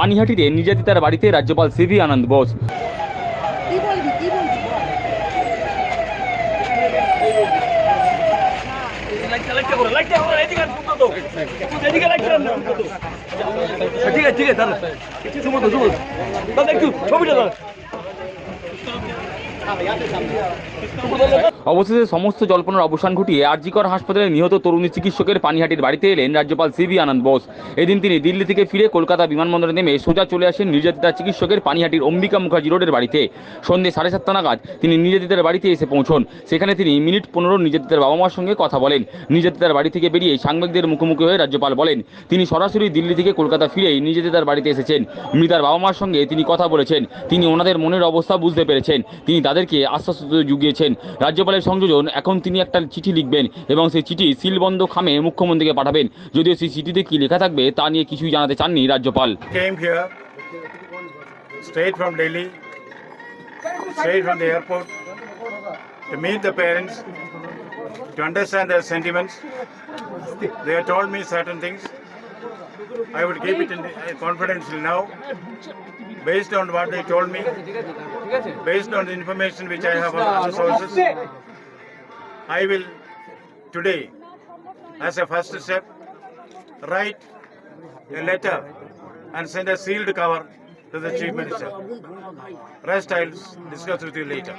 পানিহাটিতে নির্যাতিতার বাড়িতে রাজ্যপাল সিভি আনন্দ বোস। ঠিক আছে ঠিক আছে দাদা একটু ছবিটা অবশেষে সমস্ত জল্পনার অবসান ঘটিয়ে আরজিকর হাসপাতালে নিহত তরুণী চিকিৎসকের পানিহাটির বাড়িতে এলেন রাজ্যপাল সিভি আনন্দ বোস। এদিন তিনি দিল্লি থেকে ফিরে কলকাতা বিমানবন্দরে নেমে সোজা চলে আসেন নির্যাতিতা চিকিৎসকের পানিহাটির অম্বিকা মুখার্জি রোডের বাড়িতে। সন্ধ্যে সাড়ে সাতটা নাগাদ তিনি নির্যাতিতার বাড়িতে এসে পৌঁছন। সেখানে তিনি মিনিট পনেরো নির্যাতিতার বাবা মার সঙ্গে কথা বলেন। নির্যাতিতার বাড়ি থেকে বেরিয়ে সাংবাদিকদের মুখোমুখি হয়ে রাজ্যপাল বলেন, তিনি সরাসরি দিল্লি থেকে কলকাতা ফিরেই নির্যাতিতার বাড়িতে এসেছেন। মৃতার বাবা মার সঙ্গে তিনি কথা বলেছেন। তিনি ওনাদের মনের অবস্থা বুঝতে পেরেছেন। তিনি তাদেরকে আশ্বাস জুগিয়েছেন রাজ্যপালের সংযোজন এখন তিনি একটা চিঠি লিখবেন এবং সেই চিঠি সিলবন্ধ খামে মুখ্যমন্ত্রীকে পাঠাবেন যদিও সেই চিঠিতে কি লেখা থাকবে তা নিয়ে কিছুই জানাতে চাননি রাজ্যপাল to meet the parents, to understand their sentiments. They have told me certain things. I would keep it in uh, confidential now, based on what they told me, based on the information which I have from other sources. I will today, as a first step, write a letter and send a sealed cover to the Chief Minister. Rest I'll discuss with you later.